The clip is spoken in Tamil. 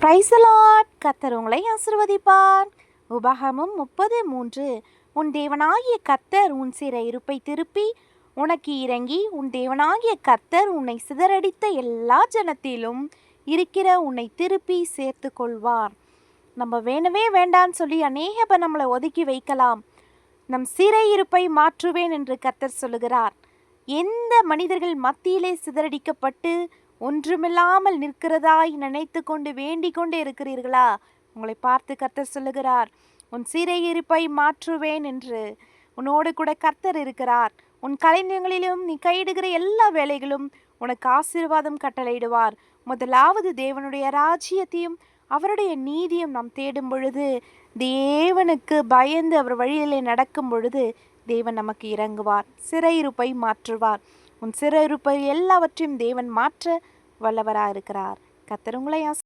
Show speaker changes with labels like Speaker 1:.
Speaker 1: பிரைசலாட் கத்தர் உங்களை ஆசிர்வதிப்பார். உபகமும் முப்பது மூன்று. உன் தேவனாகிய கத்தர் உன் சிற இருப்பை திருப்பி உனக்கு இறங்கி உன் தேவனாகிய கத்தர் உன்னை சிதறடித்த எல்லா ஜனத்திலும் இருக்கிற உன்னை திருப்பி சேர்த்து கொள்வார் நம்ம வேணவே வேண்டான்னு சொல்லி அநேக பேர் நம்மளை ஒதுக்கி வைக்கலாம். நம் சிறை இருப்பை மாற்றுவேன் என்று கத்தர் சொல்லுகிறார். எந்த மனிதர்கள் மத்தியிலே சிதறடிக்கப்பட்டு ஒன்றுமில்லாமல் நிற்கிறதாய் நினைத்து கொண்டு வேண்டிக் கொண்டு இருக்கிறீர்களா? உங்களை பார்த்து கர்த்தர் சொல்லுகிறார் உன் சிறையிருப்பை மாற்றுவேன் என்று. உன்னோடு கூட கர்த்தர் இருக்கிறார். உன் கலைஞர்களிலும் நீ கையிடுகிற எல்லா வேலைகளும் உனக்கு ஆசீர்வாதம் கட்டளையிடுவார். முதலாவது தேவனுடைய ராஜ்யத்தையும் அவருடைய நீதியும் நாம் தேடும் பொழுது தேவனுக்கு பயந்து அவர் வழியிலே நடக்கும் பொழுது தேவன் நமக்கு இறங்குவார் சிறையிருப்பை மாற்றுவார். உன் சிறையிருப்பை எல்லாவற்றையும் தேவன் மாற்ற வல்லவராக இருக்கிறார் கத்தர் உங்களை